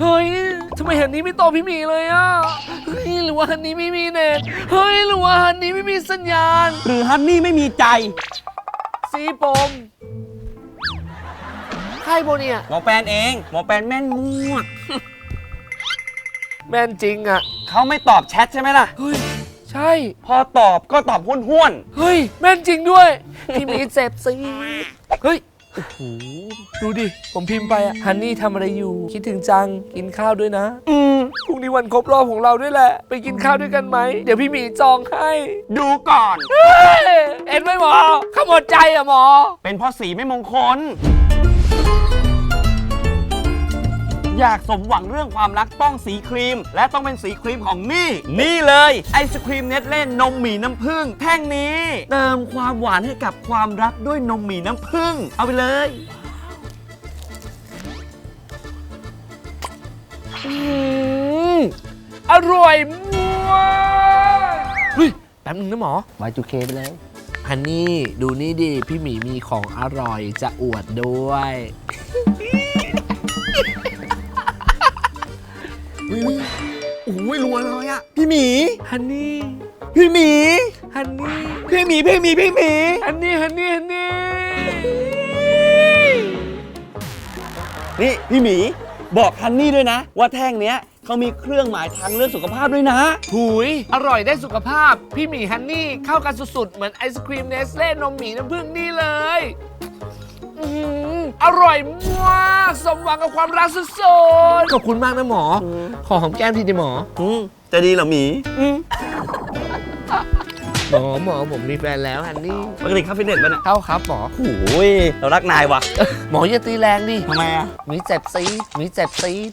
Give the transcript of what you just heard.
เฮ้ยทำไมฮันนี่ไม่ตอบพี่หมีเลยอะเฮ้ยหรือว่าฮันนี่ไม่มีเน็ตเฮ้ยหรือว่าฮันนี่ไม่มีสัญญาณหรือฮันนี่ไม่มีใจสีปมใครโบเนี่ยหมอแปนเอง หมอแปนแม่นมากแม่นจริงอะเขาไม่ตอบแชทใช่ไหมล่ะ เฮ้ยใช่ พอตอบก็ตอบห้วนเฮ้ย แม่นจริงด้วย พี่หมีเจ็บสิเฮ้ย โอ้โหดูดิ ผมพิมพ์ไปอะฮันนี่ทำอะไรอยู่ คิดถึงจัง กินข้าวด้วยนะๆอืมพรุ่งนี้วันครบรอบของเราด้วยแหละ ไปกินข้าวด้วยกันไหม เดี๋ยวพี่หมีจองให้ ดูก่อน เฮ้ยเห็นไหมหมอขมวดใจอะหมอ เป็นเพราะสีไม่มงคล อยากสมหวังเรื่องความรักต้องสีครีม และต้องเป็นสีครีมของนี่ นี่เลยไอศครีมเนตเล่นนมหมีน้ำผึ้งแท่งนี้ เติมความหวานให้กับความรักด้วยนมหมีน้ำผึ้งเอาไปเลยอืมอร่อยมากเฮ้ยแป๊บนึงนะหมอ Y2K ไปเลยฮันนี่ ดูนี่ดิ พี่หมีมีของอร่อยจะอวดด้วย อ้ยรัวเลยอะพี่หมีฮันนี่พี่หมีฮันนี่พี่หมีพี่หมีพี่หมีฮันนี่ฮันนี่ฮันนี่นี่พี่หมีบอกฮันนี่ด้วยนะ ว่าแท่งเนี้ยเขามีเครื่องหมายทางเลือกสุขภาพด้วยนะหุยอร่อยได้สุขภาพ พี่หมีฮันนี่เข้ากันสุดๆ เหมือนไอศครีมเนสเล่นมหมีน้ำผึ้งนี่เลยอื้อหื ออร่อยมากสมหวังกับความรักสุดๆขอบคุณมากนะหมอ ขอหอมแก้มทีดิหมอ อืมจะดีเหรอหมีอืมหมอหมอผมมีแฟนแล้วฮันนี่ ปกติเข้าฟิตเนสป่ะเนี่ยเข้าครับหมอ โอ้ยเรารักนายว่ะหมออย่าตีแรงดิ ทำไมอะ มีเจ็บซีดมีเจ็บซีด